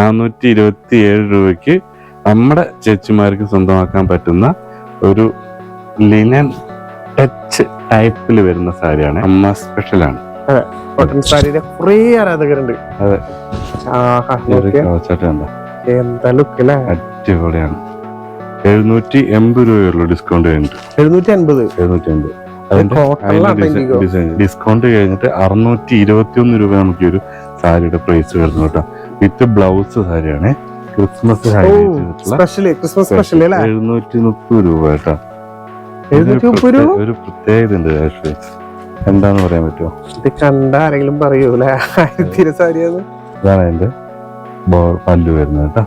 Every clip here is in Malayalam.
നാനൂറ്റി ഇരുപത്തി ഏഴ് രൂപയ്ക്ക് നമ്മുടെ ചേച്ചിമാർക്ക് സ്വന്തമാക്കാൻ പറ്റുന്ന ഒരു ലിനൻ ടച്ച് ടൈപ്പിൽ വരുന്ന സാരിയാണ്. അമ്മ സ്പെഷ്യലാണ് കോട്ടൺ സാരിയുടെ കുറേ ആരാധകരുണ്ട്. അതെ. ആഹാ, ഈ ഒരു എന്താ ലുക്ക് അല്ലേ അടിപൊളിയാണ്. എഴുന്നൂറ്റി എൺപത് രൂപയുള്ളൂ ഡിസ്കൗണ്ട് കഴിഞ്ഞിട്ട്. എഴുന്നൂറ്റി അൻപത് എഴുന്നൂറ്റി ഡിസ്കൗണ്ട് കഴിഞ്ഞിട്ട് അറുന്നൂറ്റി ഇരുപത്തി ഒന്ന് രൂപ നമുക്ക് ഒരു സാരിയുടെ പ്രൈസ് വരുന്നു കേട്ടോ. വിത്ത് ബ്ലൗസ് സാരിയാണ്. ക്രിസ്മസ് സ്പെഷ്യൽ ക്രിസ്മസ് സ്പെഷ്യൽ അല്ലേ? എഴുന്നൂറ്റി മുപ്പത് രൂപ കേട്ടോ. ഒരു പ്രത്യേകത ഉണ്ട് ആക്ച്വലി എന്താന്ന് പറയാൻ പറ്റുമോ? ഇത് കണ്ട ആരെങ്കിലും പറയൂലേ? ആയിരത്തി സാരിയാണ് ഇതാണ് പല്ലു പല്ല് വരുന്നത് കേട്ടോ.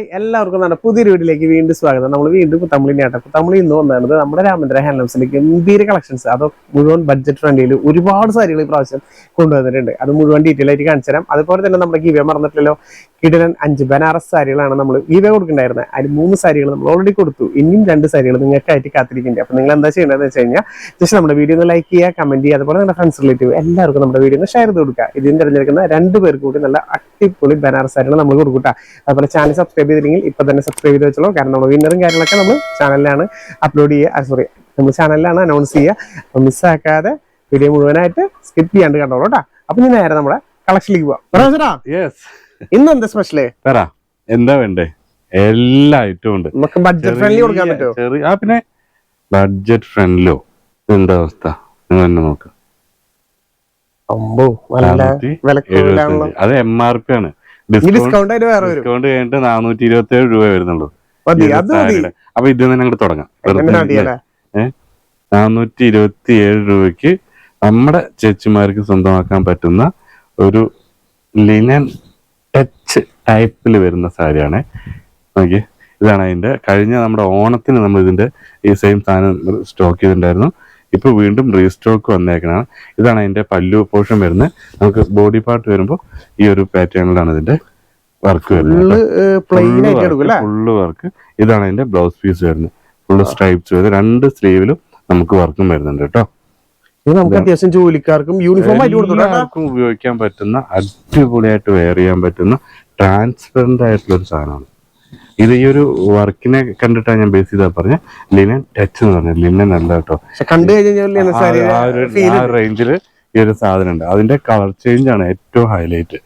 ഹായ് എല്ലാവർക്കും നമ്മുടെ പുതിയൊരു വീട്ടിലേക്ക് വീണ്ടും സ്വാഗതം. നമ്മൾ വീണ്ടും കുത്തമ്പളിനാട്ടെ കുത്തമ്പളി ഇന്ന് വന്നത് നമ്മുടെ രാമേന്ദ്ര ഹാൻഡ്ലൂംസിലേക്ക് ഗംഭീര കളക്ഷൻസ്. അത് മുഴുവൻ ബഡ്ജറ്റ് ഫ്രണ്ടിയിൽ ഒരുപാട് സാരികൾ ഈ പ്രാവശ്യം കൊണ്ടുവന്നിട്ടുണ്ട്. അത് മുഴുവൻ ഡീറ്റെയിൽ ആയിട്ട് കാണിച്ചു തരാം അതുപോലെ തന്നെ നമ്മുടെ ഗീവ മറന്നിട്ടില്ലല്ലോ? കിടലൻ അഞ്ച് ബനാറസ് സാരികളാണ് നമ്മൾ ഗീവ കൊടുക്കുന്നുണ്ടായിരുന്നത് അതിൽ മൂന്ന് സാരികൾ നമ്മൾ ഓൾറെഡി കൊടുത്തു. ഇനിയും രണ്ട് സാരികൾ നിങ്ങൾക്കായിട്ട് കാത്തിരിക്കുന്നുണ്ട്. അപ്പോൾ നിങ്ങൾ എന്താ ചെയ്യേണ്ടതെന്ന് വെച്ച് കഴിഞ്ഞാൽ ജസ്റ്റ് നമ്മുടെ വീഡിയോ ഒന്ന് ലൈക്ക് ചെയ്യുക കമന്റ് ചെയ്യുക അതുപോലെ നമ്മുടെ ഫ്രണ്ട്സ് റിലേറ്റീവ് എല്ലാവർക്കും നമ്മുടെ വീഡിയോ ഒന്ന് ഷെയർ ചെയ്ത് കൊടുക്കുക. ഇതിന് തിരഞ്ഞെടുക്കുന്ന രണ്ട് പേർ കൂടി നല്ല അടിപൊളി ബനാറസ് സാരികൾ നമ്മൾ കൊടുക്കുക അതുപോലെ ചാനൽ സബ്സ്ക്രൈബ് ചെയ്തില്ലെങ്കിൽ ഇപ്പൊ തന്നെ സബ്സ്ക്രൈബ് ചെയ്ത് വെച്ചോളൂ. കാരണം നമ്മൾ വിന്നറും കാര്യങ്ങളൊക്കെ നമ്മൾ ചാനലിലാണ് അപ്ലോഡ് ചെയ്യുക. സോറി നമ്മൾ ചാനലിലാണ് അനൗൺസ് ചെയ്യുക. അപ്പം മിസ്സാക്കാതെ വീഡിയോ മുഴുവനായിട്ട് സ്കിപ്പ് ചെയ്യാണ്ട് കണ്ടോളൂ കേട്ടോ അപ്പൊ ഇനി നേരെ നമ്മുടെ കളക്ഷനിലേക്ക് പോവാം. ഇന്ന് എന്താ സ്പെഷ്യൽ പറ. എന്താ വേണ്ടേ? എല്ലാ ഐറ്റവും ഉണ്ട്. നമുക്ക് ബഡ്ജറ്റ് ഫ്രണ്ട്ലി കൊടുക്കാൻ പറ്റുമോ? ചെറിയ ആ പിന്നെ ബഡ്ജറ്റ് ഫ്രണ്ട്ലിയോ എന്താ അവസ്ഥ? നിങ്ങൾ തന്നെ നോക്ക്. അത് എം ആർ പി ആണ്. ഡിസ്കൗണ്ട് ഡിസ്കൗണ്ട് കഴിഞ്ഞിട്ട് നാനൂറ്റി ഇരുപത്തി ഏഴ് രൂപ വരുന്നുള്ളൂ. അപ്പൊ ഇത് തന്നെ അങ്ങോട്ട് തുടങ്ങാം. നാനൂറ്റി ഇരുപത്തി ഏഴ് രൂപയ്ക്ക് നമ്മുടെ ചേച്ചിമാർക്ക് സ്വന്തമാക്കാൻ പറ്റുന്ന ഒരു ലിനൻ ടച്ച് ടൈപ്പിൽ വരുന്ന സാരിയാണ്. നോക്കി ഇതാണ് അതിന്റെ കഴിഞ്ഞ നമ്മുടെ ഓണത്തിന് നമ്മൾ ഇതിന്റെ ഈ സെയിം സാധനം സ്റ്റോക്ക് ചെയ്തിട്ടുണ്ടായിരുന്നു. ഇപ്പൊ വീണ്ടും റീസ്റ്റോക്ക് വന്നേക്കണാണ് ഇതാണ് അതിന്റെ പല്ലു പോർഷൻ വരുന്നത്. നമുക്ക് ബോഡി പാർട്ട് വരുമ്പോൾ ഈ ഒരു പാറ്റേണിലാണ് ഇതിന്റെ വർക്ക് വരുന്നത് ഫുള്ള് വർക്ക് ഇതാണ് അതിന്റെ ബ്ലൗസ് പീസ് വരുന്നത്. ഫുള്ള് സ്ട്രൈപ്സ് വരുന്നത്. രണ്ട് സ്ലീവിലും നമുക്ക് വർക്കും വരുന്നുണ്ട് കേട്ടോ. ഇത് നമുക്ക് അത്യാവശ്യം ജോലിക്കാർക്കും യൂണിഫോം ആയിട്ട് കൊടുത്തു? ഉപയോഗിക്കാൻ പറ്റുന്ന അടിപൊളിയായിട്ട് വെയർ ചെയ്യാൻ പറ്റുന്ന ട്രാൻസ്പെറന്റ് ആയിട്ടുള്ള ഒരു സാധനമാണ്. ഇത് ഈ ഒരു വർക്കിനെ കണ്ടിട്ടാണ് ഞാൻ ബേസ് ചെയ്താ പറഞ്ഞ. ലിനൻ ടച്ച് എന്ന് പറഞ്ഞത് ലിനൻ അല്ല കേട്ടോ. കണ്ടു കഴിഞ്ഞാൽ റേഞ്ചിൽ ഈ ഒരു സാധനം ഉണ്ട്. അതിന്റെ കളർ ചേഞ്ച് ആണ് ഏറ്റവും ഹൈലൈറ്റ്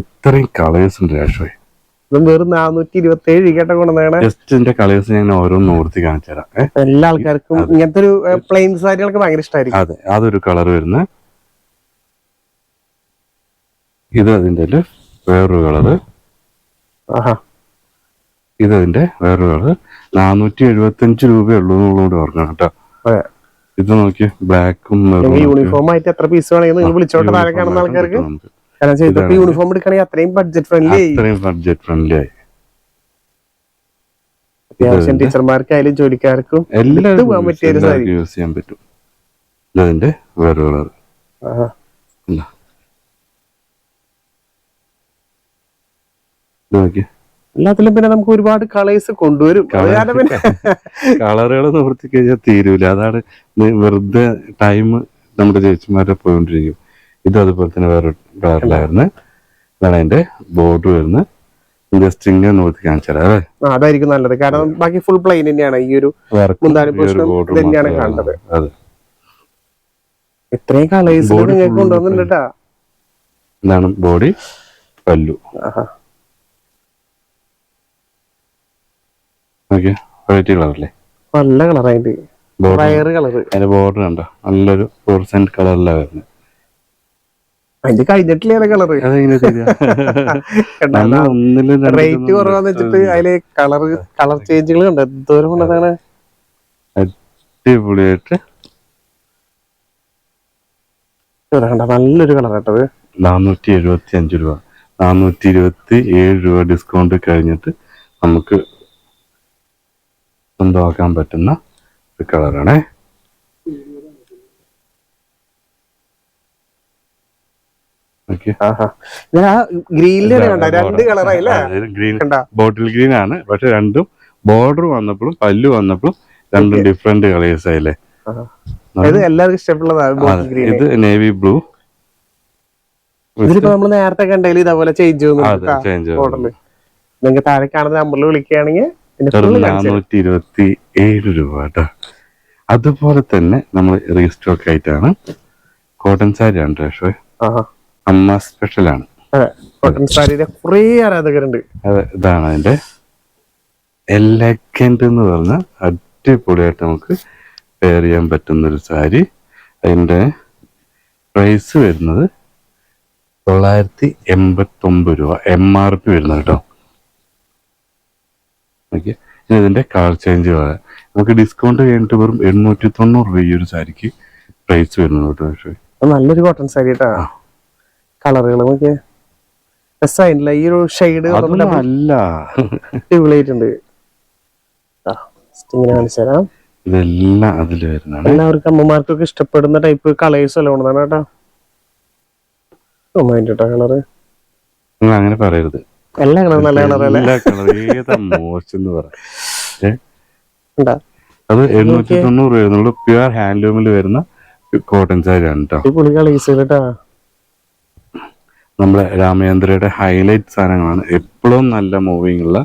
ഇത്രയും കളേഴ്സ് ഉണ്ട് രാഷ്ട്രീയ വെറും നാനൂറ്റി ഇരുപത്തി ഏഴ് കേട്ട കൊണ്ടുവന്നാണ് ജസ്റ്റ് ഇതിന്റെ കളേഴ്സ് ഞാൻ ഓരോന്ന് ഓർത്തി കാണിച്ചു തരാം എല്ലാ ആൾക്കാർക്കും ഇങ്ങനത്തെ ഒരു പ്ലെയിൻ സാരികൾക്ക് ഭയങ്കര ഇഷ്ടമായിരിക്കും അതെ അതൊരു കളർ വരുന്ന ഇത് അതിന്റെ വേറൊരു കളറ്. ഇത് അതിന്റെ വേറൊരു കളറ്. നാനൂറ്റി എഴുപത്തി അഞ്ച് രൂപയേ ഉള്ളൂ ഓർക്കണം കേട്ടോ. ഇത് നോക്കി ബ്ലാക്കും യൂണിഫോം ആയിട്ട് എത്ര പീസ് വേണമെങ്കിൽ നിങ്ങൾ വിളിച്ചോട്ടെ താഴെ കാണുന്ന ആൾക്കാർക്ക്. കാരണം ഇതാണ്. യൂണിഫോം എടുക്കണമെങ്കിൽ അത്രയും ബഡ്ജറ്റ് ഫ്രണ്ട്ലി അത്രയും ബഡ്ജറ്റ് ഫ്രണ്ട്ലി ആയി. അത്യാവശ്യം ടീച്ചർമാർക്കായാലും ജോലിക്കാർക്കും എല്ലാവർക്കും പോകാൻ പറ്റിയ യൂസ് ചെയ്യാൻ പറ്റും. ഇതതിന്റെ വേറെ കളർ എല്ലാത്തിലും പിന്നെ നമുക്ക് ഒരുപാട് കളേഴ്സ് കൊണ്ടുവരും. കളറുകൾ നിവർത്തി കഴിഞ്ഞാൽ തീരൂല. അതാണ് വെറുതെ ടൈം നമ്മുടെ ചേച്ചിമാരെ പോയിക്കൊണ്ടിരിക്കും ഇത് അതുപോലെ തന്നെ വേറെ കളറിലായിരുന്നു ഇതാണ് അതിന്റെ ബോർഡർ വരുന്നത് നോക്കി നിവർത്തി കാണിച്ചാൽ അല്ലേ? ആ, അതായിരിക്കും നല്ലത്. കാരണം ബാക്കി ഫുൾ പ്ലെയിൻ തന്നെയാണ് ഈ ഒരു തന്നെയാണ് കണ്ടത്. ഇത്രയും കളേഴ്സ് നിങ്ങൾക്ക് കൊണ്ടുവന്നിട്ടുണ്ട് ഇതാണ് ബോഡി പല്ലു. വെറൈറ്റി കളറല്ലേ നല്ല കളറായിട്ട് ബോർഡർ കളർ അതിന്റെ ബോർഡർ കണ്ടോ? നല്ലൊരു പെർസെന്റ് കളറിലാണ് വരുന്നത്. അതിന്റെ കഴിഞ്ഞിട്ടില്ല കളറ്. റേറ്റ് കുറവാന്ന് വെച്ചിട്ട് അതിൽ കളർ കളർ ചേഞ്ചുകൾ കണ്ടോ? എന്തോരം കൊണ്ടതാണ് അടിപൊളിയായിട്ട്. നല്ലൊരു കളർ കേട്ടത് നാനൂറ്റി എഴുപത്തി അഞ്ച് രൂപ. നാനൂറ്റി ഇരുപത്തി ഏഴ് രൂപ ഡിസ്കൗണ്ട് കഴിഞ്ഞിട്ട് നമുക്ക് സ്വന്തമാക്കാൻ പറ്റുന്ന ഒരു കളറാണ്. കണ്ട രണ്ട് ഗ്രീൻ ബോട്ടിൽ ഗ്രീൻ ആണ്. പക്ഷെ രണ്ടും ബോർഡർ വന്നപ്പോഴും പല്ലു വന്നപ്പോഴും രണ്ടും ഡിഫറെന്റ് കളേഴ്സ് ആയില്ലേ? ഇത് എല്ലാവർക്കും ഇഷ്ടപ്പെട്ടതാണ് ഇത് നേവി ബ്ലൂ ഇതിലിപ്പോ നമ്മൾ നേരത്തെ കണ്ടതിൽ ഇതേപോലെ ചേഞ്ച് നിങ്ങൾക്ക് താഴെ കാണുന്ന നമ്പറിൽ വിളിക്കുകയാണെങ്കിൽ ഇതിന്റെ full നാനൂറ്റി ഇരുപത്തി ഏഴ് രൂപ കേട്ടോ അതുപോലെ തന്നെ നമ്മൾ റീസ്റ്റോക്ക് ആയിട്ടാണ് കോട്ടൺ സാരി ആണ് ട്രഷോ. അമ്മ സ്പെഷ്യൽ ആണ് അതെ കോട്ടൺ സാരിയുടെ കുറേ ആരാധകരുണ്ട്. അതെ ഇതാണ് അതിന്റെ എലഗന്റ് എന്ന് പറഞ്ഞ അടിപൊളിയായിട്ട് നമുക്ക് പെയർ ചെയ്യാൻ പറ്റുന്ന ഒരു സാരി. അതിന്റെ പ്രൈസ് വരുന്നത് തൊള്ളായിരത്തി എൺപത്തി ഒമ്പത് രൂപ എം ആർ പി വരുന്നത് കേട്ടോ. ഓക്കെ ഇനി ഇതിന്റെ കളർ ചേഞ്ച് പറയാം നമുക്ക് ഡിസ്കൗണ്ട് കഴിഞ്ഞിട്ട് വെറും എണ്ണൂറ്റി തൊണ്ണൂറ് രൂപ ഈ ഒരു സാരിക്ക് പ്രൈസ് വരുന്നത് കേട്ടോ. നല്ലൊരു കോട്ടൺ സാരി കേട്ടാ കളറുകൾ നോക്കിയേ രസമായിട്ടില്ല ഈ ഒരു ഷെയ്ഡ് അല്ല. അടിപൊളിയായിട്ടുണ്ട്. ഇങ്ങനെ കാണിച്ചു തരാം. ഇതെല്ലാം അതിൽ വരുന്നതാണ്. എല്ലാവർക്കും അമ്മമാർക്കൊക്കെ ഇഷ്ടപ്പെടുന്ന ടൈപ്പ് കളേഴ്സ് എല്ലാം ഉണ്ടാണ് കേട്ടോ. നന്നായിട്ട് കേട്ടോ കളറ് നിങ്ങൾ അങ്ങനെ പറയരുത്. എല്ലാ കളറും നല്ല കളർ അല്ലേ എല്ലാ കളർ ഏതാ മോശം പറയാം? അത് എണ്ണൂറ്റി തൊണ്ണൂറ് വരുന്നുള്ളൂ. പ്യുവർ ഹാൻഡ്ലൂമിൽ വരുന്ന കോട്ടൺ സാരി ആണ് കേട്ടോ കളേഴ്സ് കേട്ടാ. നമ്മുടെ രാമചന്ദ്രയുടെ ഹൈലൈറ്റ് സാധനങ്ങളാണ്. എപ്പോഴും നല്ല മൂവിങ്ങുള്ള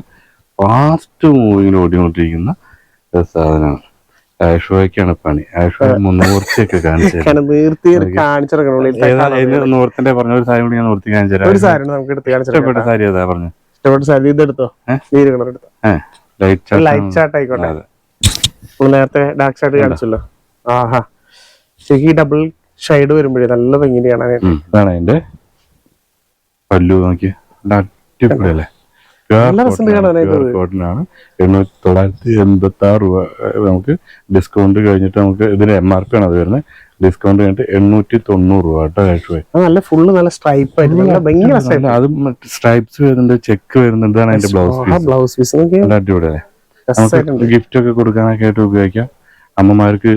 ഫാസ്റ്റ് മൂവിങ്ങിൽ ഓടിക്കൊണ്ടിരിക്കുന്ന സാധനമാണ് ആഷോയ്ക്കാണ് പണി. ആഷോ മുന്നൂർച്ചയൊക്കെ കാണിച്ചു പറഞ്ഞ ഒരു സാരി കൂടി ഞാൻ നിർത്തി കാണിച്ചു ഇഷ്ടപ്പെട്ട സാരി പറഞ്ഞു? ഇഷ്ടപ്പെട്ട സാരി ലൈറ്റ് ലൈറ്റ് ചാർട്ട് ആയിക്കോട്ടെ. നേരത്തെ ഡാർക്ക് ഷാർട്ട് കാണിച്ചല്ലോ. ആഹാ. ശരിക്കും ഡബിൾ ഷൈഡ് വരുമ്പോഴേ നല്ല ഭംഗി. അതിന്റെ പല്ലു നോക്കി അടിപൊളിയല്ലേ? നല്ല അടിപൊളിയല്ലേ ാണ്. കോട്ടനാണ് എണ്ണൂറ്റി തൊള്ളായിരത്തി എൺപത്തി ആറ് രൂപ നമുക്ക് ഡിസ്കൗണ്ട് കഴിഞ്ഞിട്ട് നമുക്ക് ഇതിന് എം ആർ പി ആണ് അത് വരുന്നത്. ഡിസ്കൗണ്ട് കഴിഞ്ഞിട്ട് എണ്ണൂറ്റി തൊണ്ണൂറ് രൂപ കേട്ടോ കാശ് പോയി. നല്ല ഫുള്ള് നല്ല സ്ട്രൈപ്പ് അത് സ്ട്രൈപ്സ് വരുന്നുണ്ട് ചെക്ക് വരുന്നുണ്ട് അതിന്റെ ബ്ലൗസ് ബ്ലൗസ് പീസ് അടിപൊളിയല്ലേ? നമുക്ക് ഗിഫ്റ്റ് ഒക്കെ കൊടുക്കാനൊക്കെ ആയിട്ട് ഉപയോഗിക്കാം. അമ്മമാർക്ക്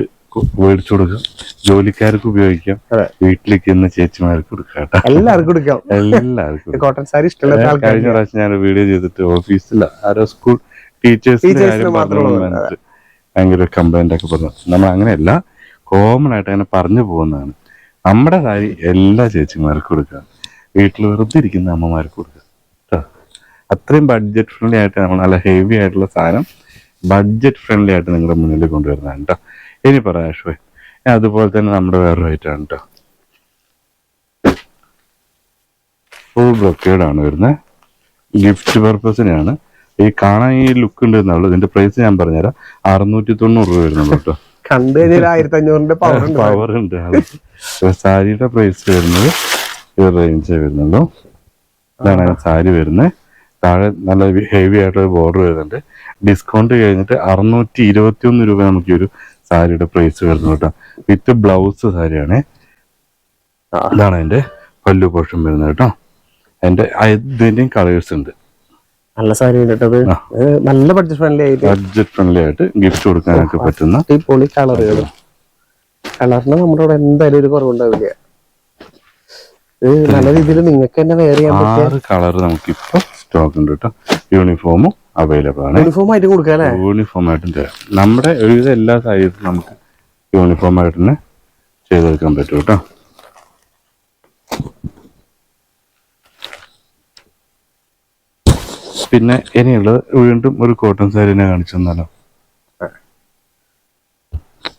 മേടിച്ചു കൊടുക്കാം. ജോലിക്കാർക്ക് ഉപയോഗിക്കാം. വീട്ടിലേക്ക് ഇന്ന് ചേച്ചിമാർക്ക് കൊടുക്കാം എല്ലാവർക്കും കൊടുക്കാം. എല്ലാവർക്കും കോട്ടൺ സാരി ഇഷ്ടമുള്ള കഴിഞ്ഞ പ്രാവശ്യം ഞാൻ വീഡിയോ ചെയ്തിട്ട് ഓഫീസിൽ ആരോ സ്കൂൾ. വന്നിട്ട് ഭയങ്കര കംപ്ലൈന്റ് ഒക്കെ പറഞ്ഞു നമ്മൾ അങ്ങനെയല്ല കോമൺ ആയിട്ട് അങ്ങനെ പറഞ്ഞു പോകുന്നതാണ്. നമ്മുടെ സാരി എല്ലാ ചേച്ചിമാർക്കും കൊടുക്കാം. വീട്ടിൽ വെറുതെ ഇരിക്കുന്ന അമ്മമാർക്ക് കൊടുക്കാം. അത്രയും ബഡ്ജറ്റ് ഫ്രണ്ട്ലി ആയിട്ട് നമ്മൾ നല്ല ഹെവി ആയിട്ടുള്ള സാധനം ബഡ്ജറ്റ് ഫ്രണ്ട്ലി ആയിട്ട് നിങ്ങളുടെ മുന്നിൽ കൊണ്ടുവരുന്നതാണ് കേട്ടോ ഇനി പറയാം അശ്വേ. അതുപോലെ തന്നെ നമ്മുടെ വേറൊരു ഐറ്റാണ് കേട്ടോ ഫുൾ ആണ് വരുന്നത് ഗിഫ്റ്റ് പർപ്പസിനാണ് ഈ കാണാൻ ഈ ലുക്ക് ഉണ്ട് എന്നുള്ളൂ. ഇതിന്റെ പ്രൈസ് ഞാൻ പറഞ്ഞുതരാം. അറുന്നൂറ്റി തൊണ്ണൂറ് രൂപ വരുന്നുള്ളൂ കേട്ടോ കണ്ടു കഴിഞ്ഞാൽ ആയിരത്തി അഞ്ഞൂറിന്റെ പവർ ഉണ്ട്. സാരിയുടെ പ്രൈസ് വരുന്നത് ഈ റേഞ്ച് വരുന്നുള്ളൂ. ഇതാണ് സാരി വരുന്നത് താഴെ നല്ല ഹെവി ആയിട്ടുള്ള ബോർഡർ വരുന്നുണ്ട്. ഡിസ്കൗണ്ട് കഴിഞ്ഞിട്ട് അറുന്നൂറ്റി ഇരുപത്തി ഒന്ന് രൂപ നമുക്ക് ഒരു സാരിയുടെ പ്രൈസ് വരുന്നത് കേട്ടോ. വിത്ത് ബ്ലൗസ് സാരിയാണ്. അതാണ് ഇതാണ് അതിന്റെ പല്ലു പോർഷൻ വരുന്നത് കേട്ടോ. അതിന്റെ ഇതിന്റെയും കളേഴ്സ് ഉണ്ട്. നല്ല സാരി. നല്ല ബഡ്ജറ്റ് ഫ്രണ്ട്ലി ആയിട്ട് ബഡ്ജറ്റ് ഫ്രണ്ട്ലി ആയിട്ട് ഗിഫ്റ്റ് കൊടുക്കാനൊക്കെ പറ്റുന്ന അടിപൊളി കളറുകൾ കളറിന് നമ്മുടെ ഇവിടെ എന്തായാലും ഒരു കുറവുണ്ടാവില്ല. നല്ല രീതിയിൽ നിങ്ങൾക്ക് തന്നെ വേറെ ആറ് കളർ നമുക്കിപ്പോ സ്റ്റോക്ക് ഉണ്ട് കേട്ടോ യൂണിഫോമും അവൈലബിൾ ആണ്. യൂണിഫോം ആയിട്ട് കൊടുക്കാം യൂണിഫോം ആയിട്ടും തരാം. നമ്മുടെ ഒരുവിധ എല്ലാ സൈസും നമുക്ക് യൂണിഫോം ആയിട്ട് തന്നെ ചെയ്തെടുക്കാൻ പറ്റും കേട്ടോ പിന്നെ ഇനിയുള്ളത് വീണ്ടും ഒരു കോട്ടൺ സാരിനെ കാണിച്ചു തന്നാലോ?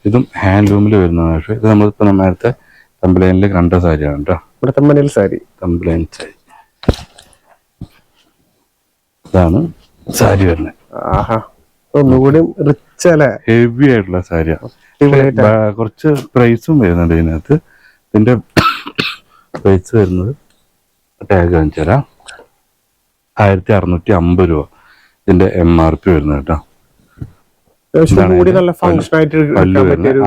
ഇതും ഹാൻഡ്ലൂമിൽ വരുന്നതാണ്. പക്ഷേ ഇത് നമ്മളിപ്പോ നമ്മ നേരത്തെ തമ്പലൈനിൽ കണ്ട സാരിയാണ് കേട്ടോ മണിൽ സാരി തമ്പലൈൻ സാരി ഇതാണ് സാരി വരുന്നത്. ഒന്നുകൂടി റിച്ച് അല്ലേ? ഹെവി ആയിട്ടുള്ള സാരിയാണ് കുറച്ച് പ്രൈസും വരുന്നുണ്ട് ഇതിനകത്ത്. ഇതിന്റെ പ്രൈസ് വരുന്നത് ടാഗ് കാണിച്ചു തരാം ആയിരത്തി അറുന്നൂറ്റി അമ്പത് രൂപ. ഇതിന്റെ എം ആർ പി വരുന്നത് കേട്ടോ.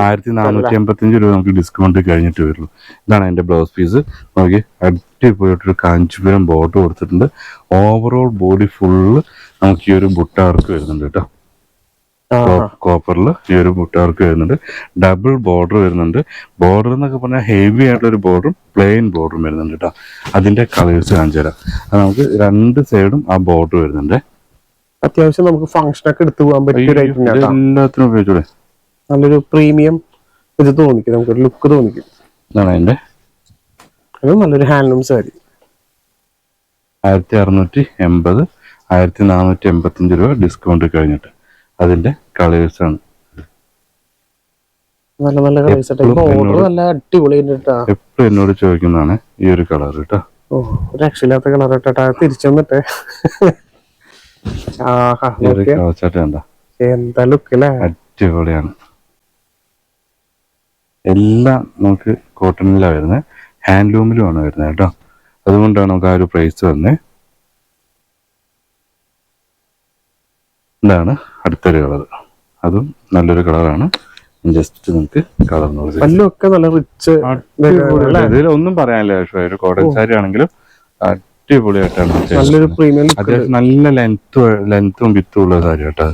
ആയിരത്തി നാനൂറ്റി എൺപത്തി അഞ്ച് രൂപ നമുക്ക് ഡിസ്കൗണ്ട് കഴിഞ്ഞിട്ട് വരുള്ളൂ ഇതാണ് അതിന്റെ ബ്ലൗസ് പീസ് നോക്കി അടിപൊളിയായിട്ടൊരു കാഞ്ചിപുരം ബോർഡർ കൊടുത്തിട്ടുണ്ട്. ഓവറോൾ ബോഡി ഫുള്ള് നമുക്ക് ഈ ഒരു ബുട്ടാർക്ക് വരുന്നുണ്ട് കേട്ടോ. കോപ്പറിൽ ഈ ഒരു മുട്ടവർക്ക് വരുന്നുണ്ട്. ഡബിൾ ബോർഡർ വരുന്നുണ്ട്. ബോർഡർ എന്നൊക്കെ പറഞ്ഞാൽ ഹെവി ആയിട്ടുള്ള ഒരു ബോർഡറും പ്ലെയിൻ ബോർഡറും വരുന്നുണ്ട് കേട്ടോ. അതിന്റെ കളേഴ്സ് കാണിച്ചു തരാം അത് നമുക്ക് രണ്ട് സൈഡും ആ ബോർഡർ വരുന്നുണ്ട്. അത്യാവശ്യം നമുക്ക് ഫംഗ്ഷൻ ഒക്കെ എടുത്തു പോകാൻ പറ്റിയ ഒരു ഐറ്റം എല്ലാത്തിനും ഉപയോഗിച്ചൂടെ? നല്ലൊരു പ്രീമിയം ഇത് തോന്നിക്കും നമുക്കൊരു ലുക്ക് തോന്നിക്കും. ഇതാണ് അതിന്റെ അത് നല്ലൊരു ഹാൻഡ്ലൂം സാരി. ആയിരത്തി അറുന്നൂറ്റി എൺപത് ആയിരത്തി നാനൂറ്റി എൺപത്തഞ്ച് രൂപ ഡിസ്കൗണ്ട് കഴിഞ്ഞിട്ട് അതിന്റെ കളേഴ്സ് ആണ്. നല്ല നല്ല കളേഴ്സ് ഓർഡർ നല്ല അടിപൊളി എപ്പോഴും എന്നോട് ചോദിക്കുന്നതാണ് ഈ ഒരു കളർ കേട്ടോ ഓ രക്ഷയില്ലാത്ത കളർ കേട്ടോ തിരിച്ചു വന്നിട്ടേ ആഹാ ഈ ഒരു നോക്കിയേ. കളച്ചാട്ടം എന്താ ലുക്ക് അല്ലേ അടിപൊളിയാണ്. എല്ലാം നമുക്ക് കോട്ടണിലാണ് വരുന്നത് ഹാൻഡ്ലൂമിലുമാണ് വരുന്നത് കേട്ടോ. അതുകൊണ്ടാണ് നമുക്ക് ആ ഒരു പ്രൈസ് വന്നത് ഇതാണ് അടുത്തൊരു കളർ അതും നല്ലൊരു കളറാണ് ജസ്റ്റ് നമുക്ക് കളർ ഇതിലൊന്നും പറയാനില്ല ഒരു കോട്ടൺ സാരി ആണെങ്കിലും അടിപൊളിയായിട്ടാണ് ആയിട്ടാണ് നല്ലൊരു പ്രീമിയം അത്യാവശ്യം നല്ല ലെങ്ത് ലെങ്ത്തും വിത്തും ഉള്ള കാര്യം കേട്ടോ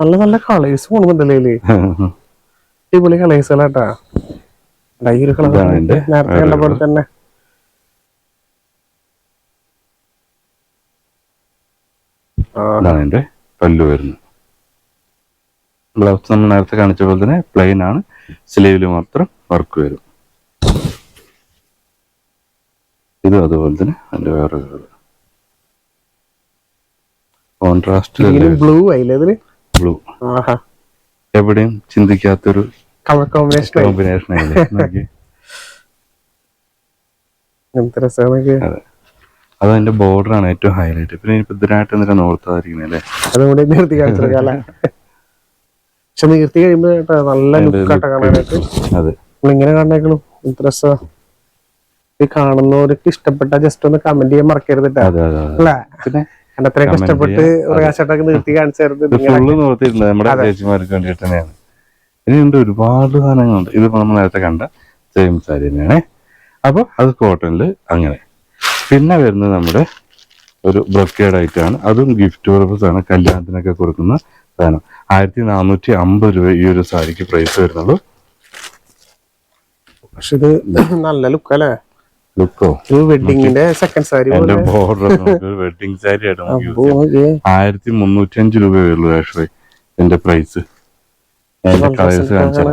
നല്ല നല്ല കളേഴ്സ് ഇതിൽ? അടിപൊളി കളേഴ്സ് ഈ ഒരു കളർ നേരത്തെ കണ്ട പോലെ തന്നെ. ആ, പല്ലു വരുന്നത്. ബ്ലൗസ് നമ്മൾ നേരത്തെ കാണിച്ച പോലെ തന്നെ പ്ലെയിൻ ആണ്. സ്ലീവിൽ മാത്രം വർക്ക് വരും. ഇതും അതുപോലെ തന്നെ അതിന്റെ വേറെ കളർ കോൺട്രാസ്റ്റ് ബ്ലൂ ആയില്ലേ ബ്ലൂ എവിടെയും ചിന്തിക്കാത്തൊരു കളർ കോമ്പിനേഷൻ കോമ്പിനേഷൻ ആയില്ലേ? രസമാണ് അതെ. അത് അതിന്റെ ബോർഡർ ആണ് ഏറ്റവും ഹൈലൈറ്റ് പിന്നെ ഇപ്പൊ ഇതിനായിട്ട് എന്തിനാ നോർത്താതിരിക്കുന്നത് അല്ലേ? അതുകൊണ്ട് നിർത്തി കാണിച്ചെടുക്കാല്ലേ പക്ഷെ നിർത്തി കഴിയുമ്പോ നല്ല കാണാനായിട്ട്. അതെ. ഇങ്ങനെ കാണേക്കളും ഇത്ര രസാ. ഇത് കാണുന്നവർക്ക് ഇഷ്ടപ്പെട്ട ജസ്റ്റ് ഒന്ന് കമന്റ് ചെയ്യാൻ മറക്കരുത് കേട്ടോ അതെ അതെ അതെ. അല്ലേ? പിന്നെ കാരണം അത്രയും കഷ്ടപ്പെട്ട്. പ്രകാശാട്ടൊക്കെ നിർത്തി കാണിച്ചായിരുന്നു നമ്മുടെ ചേച്ചിമാർക്ക് വേണ്ടിയിട്ട് തന്നെയാണ്. ഇനിയുണ്ട് ഒരുപാട് സാധനങ്ങളുണ്ട്. ഇത് നമ്മൾ നേരത്തെ കണ്ട സെയിം സാരി തന്നെയാണേ. അപ്പൊ അത് കോട്ടണിൽ അങ്ങനെ. പിന്നെ വരുന്നത് നമ്മുടെ ഒരു ബ്രൊക്കേഡ് ആയിട്ടാണ് അതും ഗിഫ്റ്റ് പർപ്പസ് ആണ്. കല്യാണത്തിനൊക്കെ കൊടുക്കുന്ന സാധനം. ആയിരത്തി നാനൂറ്റി അമ്പത് രൂപ ഈ ഒരു സാരിക്ക് പ്രൈസ് വരുന്നുള്ളൂ. പക്ഷെ ഇത് നല്ല ലുക്ക് അല്ലേ? ലുക്കോ വെഡിങ്ങിന്റെ second sari border wedding sari ആയിട്ട് ആയിരത്തി മുന്നൂറ്റി അഞ്ച് രൂപയേ ഉള്ളൂ ആക്ച്വലി എന്റെ പ്രൈസ് നല്ല കളേഴ്സ് കാണിച്ചാൽ.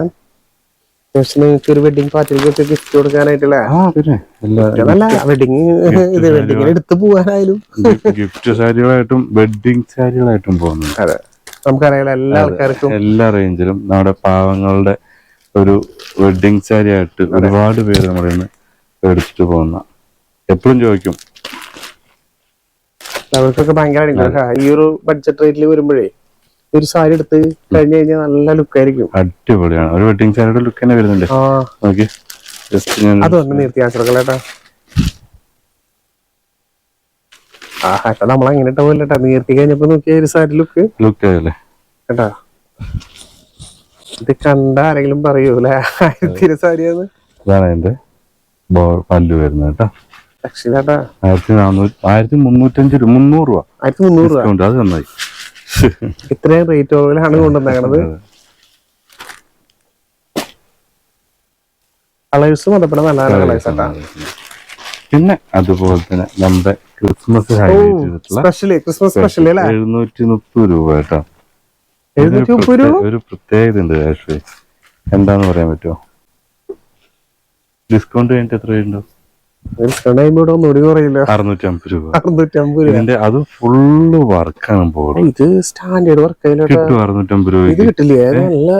നിങ്ങൾക്ക് ഒരു വെഡിങ് പാർട്ടിക്ക് ഗിഫ്റ്റ് കൊടുക്കാനായിട്ടല്ലേ. വെഡിങ് ഇത് വെഡിങ്ങിന് എടുത്ത് പോകാനായാലും. ഗിഫ്റ്റ് സാരികളായിട്ടും വെഡിങ് സാരികളായിട്ടും പോകുന്നുണ്ട്. അതെ. നമുക്കറിയാലോ എല്ലാ ആൾക്കാർക്കും. എല്ലാ റേഞ്ചിലും നമ്മുടെ പാവങ്ങളുടെ ഒരു വെഡിങ് സാരി ആയിട്ട് ഒരുപാട് പേര് നമ്മുടെ എടുത്തിട്ട് പോകുന്ന. എപ്പോഴും ചോദിക്കും. അവർക്കൊക്കെ ഭയങ്കര. ഈ ഒരു ബഡ്ജറ്റ് റേറ്റിൽ വരുമ്പോഴേ ഒരു സാരി എടുത്ത് കഴിഞ്ഞു കഴിഞ്ഞാൽ നല്ല ലുക്ക് ആയിരിക്കും. അടിപൊളിയാണ്. ഒരു വെഡിങ് സാരിയുടെ ലുക്ക് തന്നെ വരുന്നുണ്ട്. ആ. ജസ്റ്റ് ഞാൻ അത് വന്ന് നിർത്തി ആശ്രകളേട്ടാ ആ ഏട്ടാ നമ്മൾ അങ്ങനെ ഇട്ട പോലെ കേട്ടാ നിർത്തി കഴിഞ്ഞപ്പോ നോക്കിയ ഒരു സാരി ലുക്ക് ലുക്ക് ആയല്ലേ ഏട്ടാ ഇത് കണ്ട ആരെങ്കിലും പറയൂലേ? ആയിരത്തി സാരിയാന്ന്. ഇതാണ് എന്റെ പല്ല് വരുന്നത് കേട്ടോ. രക്ഷിതാട്ടാ. ആയിരത്തി നാനൂറ്റി ആയിരത്തി മുന്നൂറ്റഞ്ച് രൂപ മുന്നൂറ് രൂപ. ആയിരത്തി മുന്നൂറ് രൂപ അത് നന്നായി. ഇത്രയും റേറ്റ് കുറവിലാണ് കൊണ്ടുവന്നേക്കണത്. കളേഴ്സ് മതപ്പെടുന്ന നല്ല കളേഴ്സ് പിന്നെ അതുപോലെ തന്നെ നമ്മുടെ ക്രിസ്മസ് സ്പെഷ്യലി ക്രിസ്മസ് സ്പെഷ്യലി അല്ലേ? എഴുന്നൂറ്റി മുപ്പത് രൂപ കേട്ടോ. ഒരു പ്രത്യേകത ഉണ്ട് എന്താന്ന് പറയാൻ പറ്റുമോ? ഡിസ്കൗണ്ട് കഴിഞ്ഞിട്ട് എത്ര ഉണ്ടോ ഡിസ്കൗണ്ട് ആകുമ്പോ ഇവിടെ ഒന്നുകൂടി കുറയില്ല അറുന്നൂറ്റി അമ്പത് രൂപ. അറുന്നൂറ്റമ്പത് രൂപ. ഇതിന്റെ അത് ഫുള്ള് വർക്കാണ് ബോർഡ് ഇത് സ്റ്റാൻഡേർഡ് വർക്ക് ഇത് കിട്ടില്ലേ?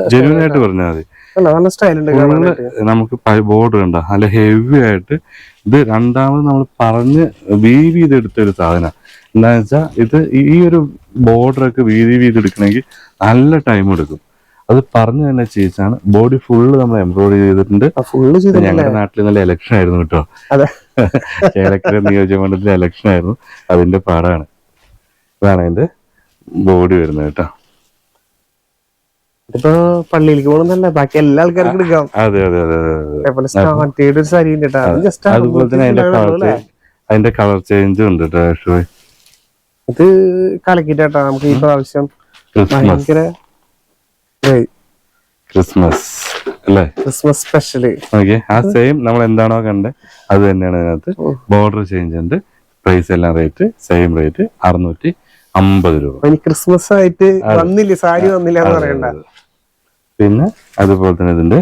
ജെന്യൂൻ ആയിട്ട് പറഞ്ഞാൽ മതി. നല്ല നമുക്ക് ബോർഡ് കണ്ട നല്ല ഹെവി ആയിട്ട് ഇത് രണ്ടാമത് നമ്മൾ പറഞ്ഞ് വീവ് ചെയ്തെടുത്ത ഒരു സാധനം. എന്താ വെച്ചാൽ ഇത് ഈ- ഒരു ബോർഡർ ഒക്കെ വീതി വീതി എടുക്കണമെങ്കിൽ നല്ല ടൈം എടുക്കും. അത് പറഞ്ഞു തന്നെ ചെയ്യിച്ചാണ്. ബോഡി ഫുള്ള് നമ്മൾ എംബ്രോയിഡറി ചെയ്തിട്ടുണ്ട്. ഞങ്ങളുടെ നാട്ടിൽ നല്ല ഇലക്ഷൻ ആയിരുന്നു കേട്ടോ. ചേലക്കര നിയോജകമണ്ഡലത്തിലെ ഇലക്ഷൻ ആയിരുന്നു. അതിന്റെ പാടാണ്. ഇതാണ് അതിന്റെ ബോഡി വരുന്നത് കേട്ടോ. ഇതിപ്പോ പള്ളിയിലേക്ക് പോകണമെന്നല്ല ബാക്കി എല്ലാ ആൾക്കാർക്കും എടുക്കാം. അതെ അതെ അതെ ഒരു സാരി അതുപോലെ തന്നെ അതിന്റെ കളർ അതിന്റെ കളർ ചേഞ്ചും ഉണ്ട് കേട്ടോ ഇത് കലക്കിട്ടാ നമുക്ക് ഈ പ്രാവശ്യം. ക്രിസ്മസ്. ഭയങ്കര ക്രിസ്മസ് അല്ലേ? ക്രിസ്മസ് സ്പെഷ്യൽ ഓക്കെ ആ സെയിം നമ്മൾ എന്താണോ കണ്ടത് അത് തന്നെയാണ് ഇതിനകത്ത്. ബോർഡർ ചേഞ്ച് ഉണ്ട്. പ്രൈസ് എല്ലാം റേറ്റ് സെയിം റേറ്റ് അറുന്നൂറ്റി അമ്പത് രൂപ. ക്രിസ്മസ് ആയിട്ട് വന്നില്ല സാരി വന്നില്ല എന്ന് പറയണ്ട. പിന്നെ അതുപോലെ തന്നെ ഇതിന്റെ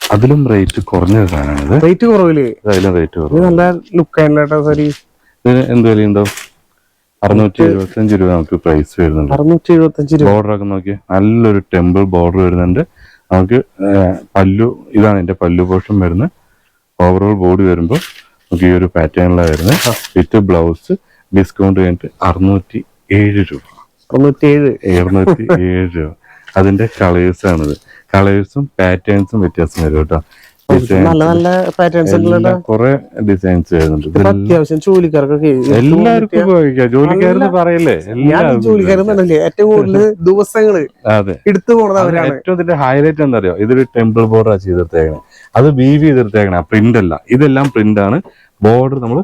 അതിലും റേറ്റ് കുറഞ്ഞ സാധനമാണ് റേറ്റ് കുറവിൽ അതിലും റേറ്റ് കുറവ്. നല്ല ലുക്ക് കേട്ടോ സാരി. ഇതിന് എന്ത് വിലയുണ്ടാവും? അറുന്നൂറ്റി എഴുപത്തി അഞ്ച് രൂപ നമുക്ക് പ്രൈസ് വരുന്നുണ്ട്. അറുന്നൂറ്റി എഴുപത്തി അഞ്ച് രൂപ. ബോർഡർ ഒക്കെ നോക്കി നല്ലൊരു ടെമ്പിൾ ബോർഡർ വരുന്നുണ്ട്. നമുക്ക് പല്ലു ഇതാണ് എന്റെ പല്ലു പോർഷൻ വരുന്നത്. ഓവറോൾ ബോഡി വരുമ്പോൾ നമുക്ക് ഈ ഒരു പാറ്റേണിലാണ് വരുന്നത്. വിത്ത് ബ്ലൗസ് ഡിസ്കൗണ്ട് കഴിഞ്ഞിട്ട് അറുന്നൂറ്റി ഏഴ് രൂപ. അറുന്നൂറ്റി ഏഴ്. അറുന്നൂറ്റി ഏഴ് രൂപ. അതിന്റെ കളേഴ്സ് ആണിത്. കളേഴ്സും പാറ്റേൺസും വ്യത്യാസം വരും കേട്ടോ. നല്ല നല്ല പാറ്റേൺസ് കുറെ ഡിസൈൻസ് വരുന്നുണ്ട്. അത്യാവശ്യം ജോലിക്കാർക്കൊക്കെ എല്ലാവർക്കും ഉപയോഗിക്കാം. ജോലിക്കാരെന്ന് പറയല്ലേ? ഞാൻ എല്ലാവർക്കും ജോലിക്കാരെന്നല്ലേ ഏറ്റവും കൂടുതൽ ദിവസങ്ങൾ അതെ. എടുത്തു പോണത് അവരാണ്. ഏറ്റവും ഇതിന്റെ ഹൈലൈറ്റ് എന്താ ഇതൊരു ടെമ്പിൾ ബോർഡാണ് ചെയ്തെടുത്തേക്കണേ അത് വീവ് ചെയ്തെടുത്തേക്കണേ പ്രിന്റ് അല്ല. ഇതെല്ലാം പ്രിന്റ് ആണ്. ബോർഡർ നമ്മൾ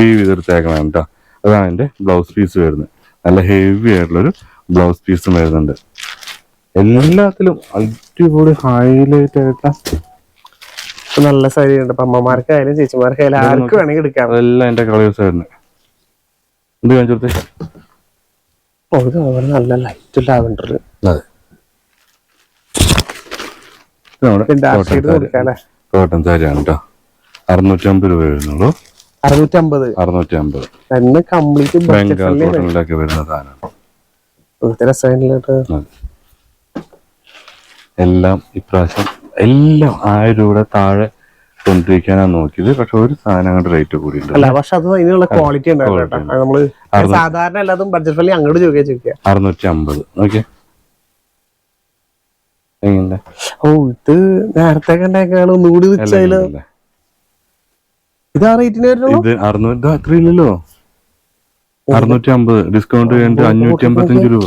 വീവ് ചെയ്തെടുത്തേക്കണം കേട്ടോ അതാണ് എന്റെ ബ്ലൗസ് പീസ് വരുന്നത്. നല്ല ഹെവി ആയിട്ടുള്ളൊരു ബ്ലൗസ് പീസും വരുന്നുണ്ട്. എല്ലാത്തിലും അടിപൊളി ഹൈലൈറ്റ് ആയിട്ട് നല്ല സാരി ഉണ്ട് അമ്മമാർക്കായാലും ചേച്ചിമാർക്കായാലും ആർക്ക് വേണമെങ്കിൽ എടുക്കാം. എല്ലാം എന്റെ കളേഴ്സ് ആയിരുന്നു. എന്ത് കാണിച്ചു കൊടുത്തേ? ഓ ഇത് നല്ല ലൈറ്റ് ലാവൻഡർ അതെ. കോട്ടൺ സാരിയാണ് കേട്ടോ അറുന്നൂറ്റി അമ്പത് രൂപ വരുന്നുള്ളൂ കംപ്ലീറ്റ് ബംഗാൾ കോട്ടണിലൊക്കെ വരുന്ന സാധനമാണ് എല്ലാം ഇപ്രാവശ്യം എല്ലാം ആയിരം രൂപയുടെ താഴെ കൊണ്ടിരിക്കാനാണ് നോക്കിയത്. പക്ഷെ ഒരു സാധനങ്ങളുടെ അങ്ങോട്ട് റേറ്റ് കൂടിയിട്ടുണ്ട്. അല്ല പക്ഷെ അത് ക്വാളിറ്റി നമ്മൾ സാധാരണ എല്ലാതും ബഡ്ജറ്റ് ഫ്രണ്ട്ലി അങ്ങോട്ട് ചോദിക്കാൻ ചോദിക്കുക അറുന്നൂറ്റി അമ്പത് ഓക്കെ എങ്ങനെ ഓ ഇത് നേരത്തെ കണ്ടേക്കാൾ ഒന്നുകൂടി വെച്ചാൽ. ഇത് റേറ്റിന് ഇത് അറുന്നൂറ്റി അത്ര ഇല്ലല്ലോ അറുന്നൂറ്റി അമ്പത് ഡിസ്കൗണ്ട് കഴിഞ്ഞിട്ട് അഞ്ഞൂറ്റി അമ്പത്തി അഞ്ച് രൂപ.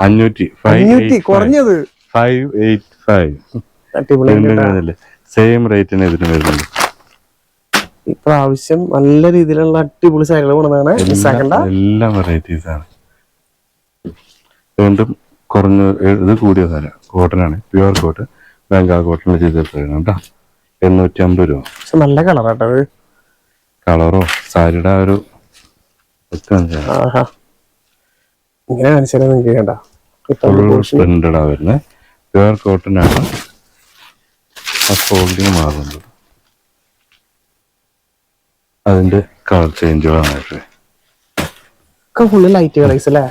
അഞ്ഞൂറ്റി ഫൈവ് കുറഞ്ഞത്? ഫൈവ് എയ്റ്റ് ഫൈവ് അടിപൊളി സെയിം റേറ്റിന് ഇതിന് വരുന്നുണ്ട്. ഇപ്രാവശ്യം നല്ല രീതിയിലുള്ള അടിപൊളി സാരികൾ കൊണ്ടുവന്നാണ് മിസ്സാക്കണ്ട. എല്ലാം- വെറൈറ്റീസ് ആണ്. വീണ്ടും കുറഞ്ഞ ഇത് കൂടിയ സാധനം. കോട്ടൺ ആണ്. പ്യുവർ കോട്ടൺ ബംഗാൾ കോട്ടണിൽ ചെയ്തിട്ടാണ് കേട്ടോ. എണ്ണൂറ്റി അമ്പത് രൂപ. പക്ഷെ നല്ല കളറാട്ടോ ആട്ടോ കളറോ സാരിയുടെ ആ ഒരു ഇങ്ങനെ കാണിച്ചാലും നിങ്ങൾക്ക് ഫുൾ പ്രിന്റഡാ വരുന്നത് പ്യുവർ കോട്ടൺ ആണ്. ആ ഫോൾഡിങ് മാറുന്നത്. അതിന്റെ കളർ ചേഞ്ചുകളാണ് ഫുള്ള് ലൈറ്റ് കളേഴ്സ് അല്ലേ?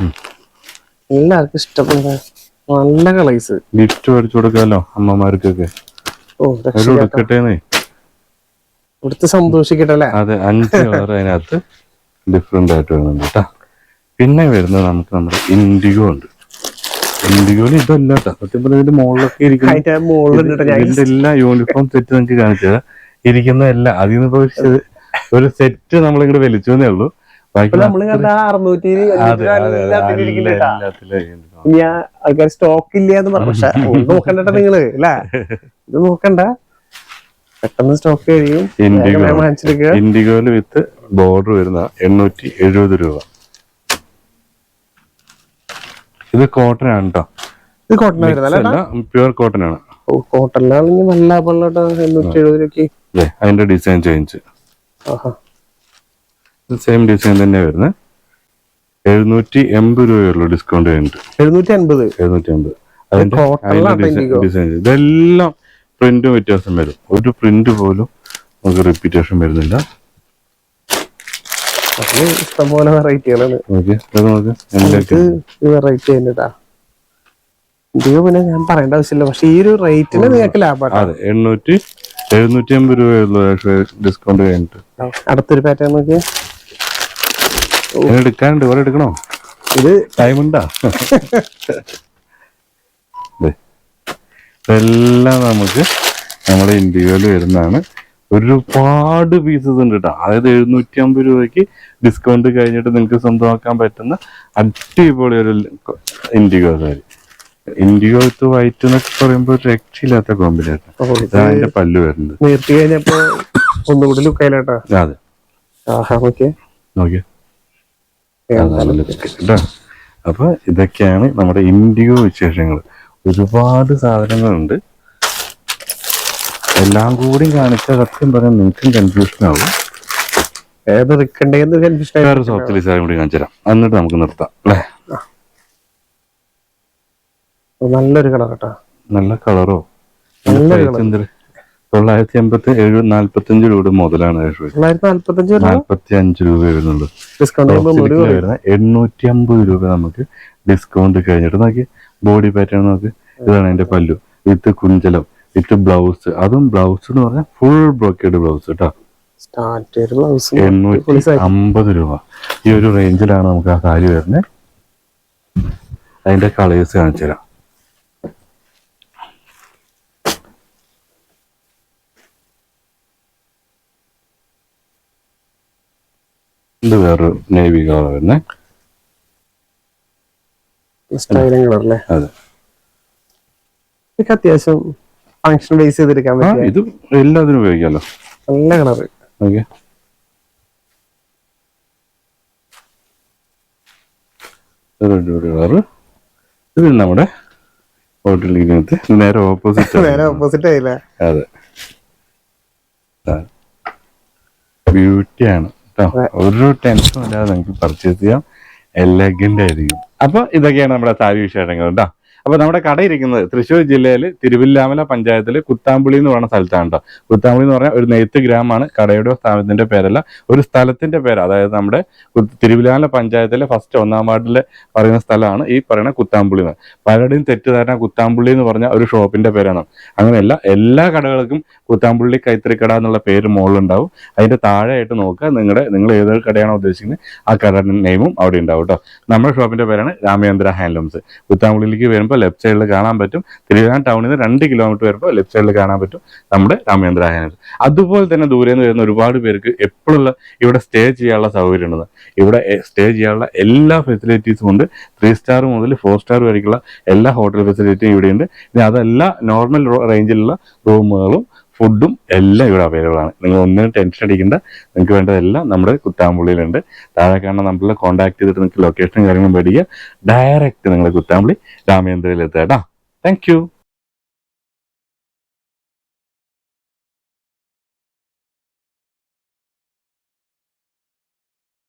എല്ലാവർക്കും ഇഷ്ടപ്പെടുന്ന നല്ല കളേഴ്സ് ഗിഫ്റ്റ് മേടിച്ചു കൊടുക്കാമല്ലോ അമ്മമാർക്കൊക്കെ. ഓ ഒരു രക്ഷയില്ലാത്ത എടുക്കട്ടേന്നേ ഇവിടുത്തെ സന്തോഷിക്കട്ടെ അല്ലേ അതെ അഞ്ച് കളർ അതിനകത്ത് ഡിഫറെന്റ് ആയിട്ട് വരുന്നുണ്ട് കേട്ടാ പിന്നെ വരുന്നത് നമുക്ക് നമ്മുടെ ഇൻഡിഗോ ഉണ്ട്. ഇൻഡിഗോയിൽ ഇതല്ല സത്യം പറഞ്ഞാൽ ഇതിന്റെ മുകളിലൊക്കെ ഇരിക്കുന്ന ഇതിന്റെ എല്ലാ യൂണിഫോം സെറ്റ് നിങ്ങൾക്ക് കാണിച്ചത് ഇരിക്കുന്ന എല്ലാം അതിൽ നിന്ന് ഒരു- സെറ്റ് നമ്മളിങ്ങോട്ട് വലിച്ചു എന്നേ ഉള്ളൂ. ആൾക്കാർ സ്റ്റോക്ക് ഇല്ല എന്ന് പറഞ്ഞു പക്ഷെ നോക്കണ്ട നിങ്ങൾ അല്ലേ? ഇത് നോക്കണ്ട. പെട്ടെന്ന് സ്റ്റോക്ക് കഴിയും. ഇൻഡിഗോ ഇൻഡിഗോയിൽ വിത്ത് ബോർഡർ വരുന്ന എണ്ണൂറ്റി എഴുപത് രൂപ. ഇത് കോട്ടൺ ആണ് കേട്ടോ ഇത് കോട്ടൺ പ്യുവർ കോട്ടൺ ആണ്. ഓ ആണെങ്കിൽ നല്ല പള്ളോട്ടോ എണ്ണൂറ്റി എഴുപത് രൂപയ്ക്ക്. അതിന്റെ ഡിസൈൻ ചേഞ്ച് ആഹാ. സെയിം ഡിസൈൻ തന്നെ വരുന്നത്. എഴുന്നൂറ്റി എൺപത് രൂപയുള്ളൂ ഡിസ്കൗണ്ട് കഴിഞ്ഞിട്ട്. എഴുന്നൂറ്റി അൻപത് എഴുന്നൂറ്റി അമ്പത് അതിന്റെ ഡിസൈൻ ഇതെല്ലാം പ്രിന്റും വ്യത്യാസം വരും. ഒരു പ്രിന്റ് പോലും നമുക്ക് റിപ്പീറ്റേഷൻ വരുന്നില്ല. അതിന് ഇഷ്ടംപോലെ വെറൈറ്റികളാണ്. വെറൈറ്റി തന്നെട്ടാ പിന്നെ ഞാൻ പറയേണ്ട ആവശ്യമില്ല. പക്ഷെ ഈ ഒരു റേറ്റിന് നിങ്ങൾക്ക് ലാഭമാണ് അതെ എണ്ണൂറ്റി എഴുന്നൂറ്റി അമ്പത് രൂപയുള്ളൂ ഡിസ്കൗണ്ട് കഴിഞ്ഞിട്ട്. അടുത്തൊരു പാറ്റേൺ നോക്കിയേ എടുക്കാനുണ്ട്. ഇവിടെ എടുക്കണോ? ഇത് ടൈം ഉണ്ടാ. ഇതെല്ലാം നമുക്ക് നമ്മുടെ ഇന്ത്യയിൽ വരുന്നതാണ്. ഒരുപാട് പീസസ് ഉണ്ട് കേട്ടോ അതായത് എഴുന്നൂറ്റി അമ്പത് രൂപയ്ക്ക് ഡിസ്കൗണ്ട് കഴിഞ്ഞിട്ട് നിങ്ങൾക്ക് സ്വന്തമാക്കാൻ പറ്റുന്ന അടിപൊളി ഒരു indigo sari. Indigo with white എന്നൊക്കെ പറയുമ്പോൾ രക്ഷയില്ലാത്ത കോമ്പിനേഷൻ അതിന്റെ പല്ല് വരുന്നത്. നിർത്തി കഴിഞ്ഞപ്പോ ഒന്നുകൂടി ലുക്കായില്ലേട്ടാ അതെ. നോക്കിയേ. അപ്പൊ ഇതൊക്കെയാണ് നമ്മുടെ ഇൻഡിഗോ വിശേഷങ്ങൾ ഒരുപാട് സാധനങ്ങളുണ്ട്. എല്ലാം കൂടി കാണിച്ച സത്യം പറയാൻ നിങ്ങൾക്കും കൺഫ്യൂഷൻ ആവും. ഏതെടുക്കണ്ടേന്ന് കൺഫ്യൂഷൻ വേറെ സോഫ്റ്റ് സാധനം കൂടി കാണിച്ചു തരാം എന്നിട്ട് നമുക്ക് നിർത്താം. അല്ലേ? നല്ലൊരു കളർ കേട്ടോ. നല്ല കളറോ. തൊള്ളായിരത്തി എൺപത്തി ഏഴ് നാല്പത്തി അഞ്ച് രൂപ മുതലാണ് നാല്പത്തി അഞ്ച് രൂപ? വരുന്നുള്ളൂ. വരുന്ന എണ്ണൂറ്റി അമ്പത് രൂപ നമുക്ക് ഡിസ്കൗണ്ട് കഴിഞ്ഞിട്ട് നോക്കി ബോഡി പാറ്റേൺ നോക്കി. ഇതാണ് എന്റെ പല്ലു. വിത്ത് കുഞ്ചലം. വിത്ത് ബ്ലൗസ് അതും ബ്ലൗസ് എന്ന് പറഞ്ഞാൽ ഫുൾ ബ്രോക്കേഡ് ബ്ലൗസ് കേട്ടോ എണ്ണൂറ്റി അമ്പത് രൂപ. ഈ ഒരു റേഞ്ചിലാണ് നമുക്ക് ആ സാരി വരുന്നത് അതിന്റെ കളേഴ്സ് കാണിച്ചു തരാം. ഇത് വേറൊരു നേവി കളർ വരുന്നേ. സ്റ്റൈലും കളർ അല്ലേ? അതെ. ഇതൊക്കെ അത്യാവശ്യം ഫങ്ഷൻ ബേസ് ചെയ്തെടുക്കാൻ പറ്റും ഇത് എല്ലാത്തിനും ഉപയോഗിക്കാമല്ലോ നല്ല കളർ ഓക്കെ. കളറ്. ഇത് നമ്മുടെ ഹോട്ടലിനകത്ത് നേരെ ഓപ്പോസിറ്റ് നേരെ ഓപ്പോസിറ്റ് ആയില്ല? അതെ. ബ്യൂട്ടിയാണ് കേട്ടോ ഒരു ടെൻഷനും ഇല്ലാതെ നമുക്ക് പർച്ചേസ് ചെയ്യാം. എലഗന്റ് ആയിരിക്കും. അപ്പൊ ഇതൊക്കെയാണ് നമ്മുടെ സാരി വിശേഷങ്ങൾ കേട്ടോ അപ്പൊ നമ്മുടെ കട ഇരിക്കുന്നത് തൃശ്ശൂർ ജില്ലയിൽ തിരുവില്ലാമല പഞ്ചായത്തിൽ കുത്താമ്പുളി എന്ന് പറയുന്ന സ്ഥലത്താണ് കേട്ടോ കുത്താമ്പുളി എന്ന് പറഞ്ഞാൽ ഒരു നെയ്ത്ത് ഗ്രാമമാണ് കടയുടെ സ്ഥാപനത്തിന്റെ പേരല്ല. ഒരു സ്ഥലത്തിന്റെ പേര് അതായത് നമ്മുടെ തിരുവില്ലാമല പഞ്ചായത്തിലെ ഫസ്റ്റ് ഒന്നാം വാർഡിലെ പറയുന്ന സ്ഥലമാണ് ഈ പറയുന്ന കുത്താമ്പുളി എന്ന് പലരുടെയും തെറ്റിദ്ധാരണ കുത്താമ്പുള്ളി എന്ന് പറഞ്ഞ ഒരു ഷോപ്പിന്റെ പേരാണ്. അങ്ങനെയല്ല എല്ലാ കടകൾക്കും കുത്താമ്പുള്ളി കൈത്തറി കട എന്നുള്ള പേര് മുകളിലുണ്ടാവും. അതിന്റെ താഴെയായിട്ട് നോക്കുക നിങ്ങളുടെ നിങ്ങൾ ഏത് കടയാണോ ഉദ്ദേശിക്കുന്നത് ആ കടയുടെ നെയിമും അവിടെ ഉണ്ടാവും കേട്ടോ. നമ്മുടെ ഷോപ്പിന്റെ പേരാണ് രാമേന്ദ്ര ഹാൻഡ്ലൂംസ്. കുത്താമ്പുള്ളിയിലേക്ക് വരുമ്പോൾ ലെഫ്റ്റ് സൈഡിൽ കാണാൻ പറ്റും. തിരുവനന്തപുരം ടൗണിൽ നിന്ന് രണ്ട് കിലോമീറ്റർ വരുമ്പോൾ ലെഫ്റ്റ് സൈഡിൽ കാണാൻ പറ്റും നമ്മുടെ രാമേന്ദ്ര ഹാൻഡ്ലൂംസ് അതുപോലെ തന്നെ ദൂരെ നിന്ന് വരുന്ന ഒരുപാട് പേർക്ക് എപ്പോഴുള്ള ഇവിടെ സ്റ്റേ ചെയ്യാനുള്ള സൗകര്യം ഉണ്ട് ഇവിടെ സ്റ്റേ ചെയ്യാനുള്ള എല്ലാ ഫെസിലിറ്റീസും ഉണ്ട്. ത്രീ സ്റ്റാർ മുതൽ ഫോർ സ്റ്റാർ വരെയുള്ള എല്ലാ ഹോട്ടൽ ഫെസിലിറ്റിയും ഇവിടെയുണ്ട്. ഇനി അതല്ല നോർമൽ റേഞ്ചിലുള്ള റൂമുകളും ഫുഡും എല്ലാം ഇവിടെ അവൈലബിൾ ആണ്. നിങ്ങൾ ഒന്നിനും ടെൻഷൻ അടിക്കേണ്ട. നിങ്ങൾക്ക് വേണ്ടതെല്ലാം നമ്മുടെ കുത്താമ്പുള്ളിയിലുണ്ട്. താഴെ കാണുന്ന നമ്പറിൽ കോൺടാക്ട് ചെയ്തിട്ട് നിങ്ങൾക്ക് ലൊക്കേഷനും കാര്യങ്ങളും മേടിക്കുക ഡയറക്റ്റ് നിങ്ങൾ കുത്താമ്പുള്ളി രാമേന്ദ്രയിൽ എത്തുക കേട്ടോ താങ്ക്